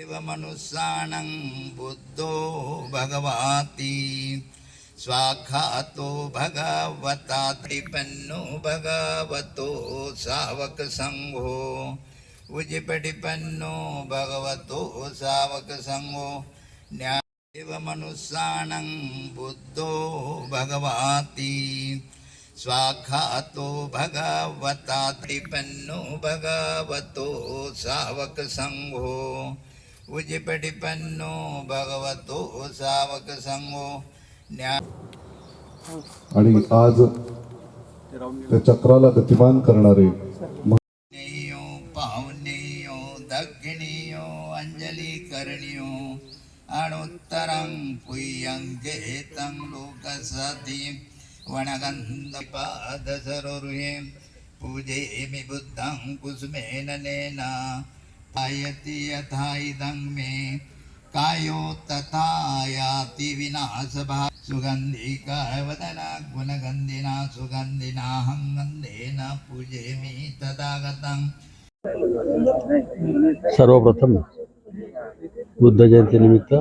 एवमनुष्याणं बुद्धो भगवाति। स्वाखातो भगवता त्रिपन्नो भगवतो सावकसङ्घो उजिपटिपन्नो भगवतो सावकसङ्घो न्या एवमनुष्याणं बुद्धो भगवाति। स्वाखातो भगवता त्रिपन्नो भगवतो सावकसङ्घो उजिपटिपन्नो भगवतो सावकसङ्घो न्या आणि आज त्या चक्राला गतिमान करणारे पावनेयो दक्षिणेयो अंजली करणियो अणुत्तरं पुय्यं जेतं लोकसति वणगन्धपादसरोरुहे पूजेमि बुद्धं कुसुमेन नेन आयति यथा इदं मे कायो तथा याति विनाशभा सुगन्धिकावदना गुणगन्धिना सुगन्धिनाहं गन्धेन पूजेमि तदागतम्। सर्वप्रथम बुद्ध जयंतीनिमित्त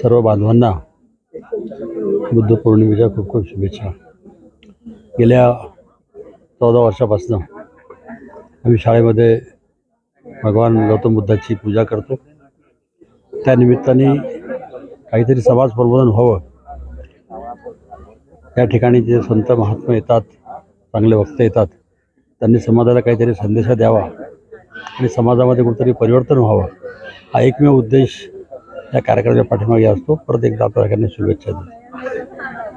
सर्व बांधवांना बुद्ध पौर्णिमेच्या खूप खूप शुभेच्छा. गेल्या चौदा वर्षापासून आम्ही शाळेमध्ये भगवान गौतम बुद्धाची पूजा करतो. त्यानिमित्ताने काहीतरी समाज प्रबोधन व्हावं. या ठिकाणी जे संत महात्मा येतात चांगले वक्ते येतात त्यांनी समाजाला काहीतरी संदेश द्यावा आणि समाजामध्ये कुठंतरी परिवर्तन व्हावं. हा एकमेव उद्देश या कार्यक्रमाच्या पाठीमागे असतो. परत एकदा आपल्या सगळ्यांना शुभेच्छा देतो.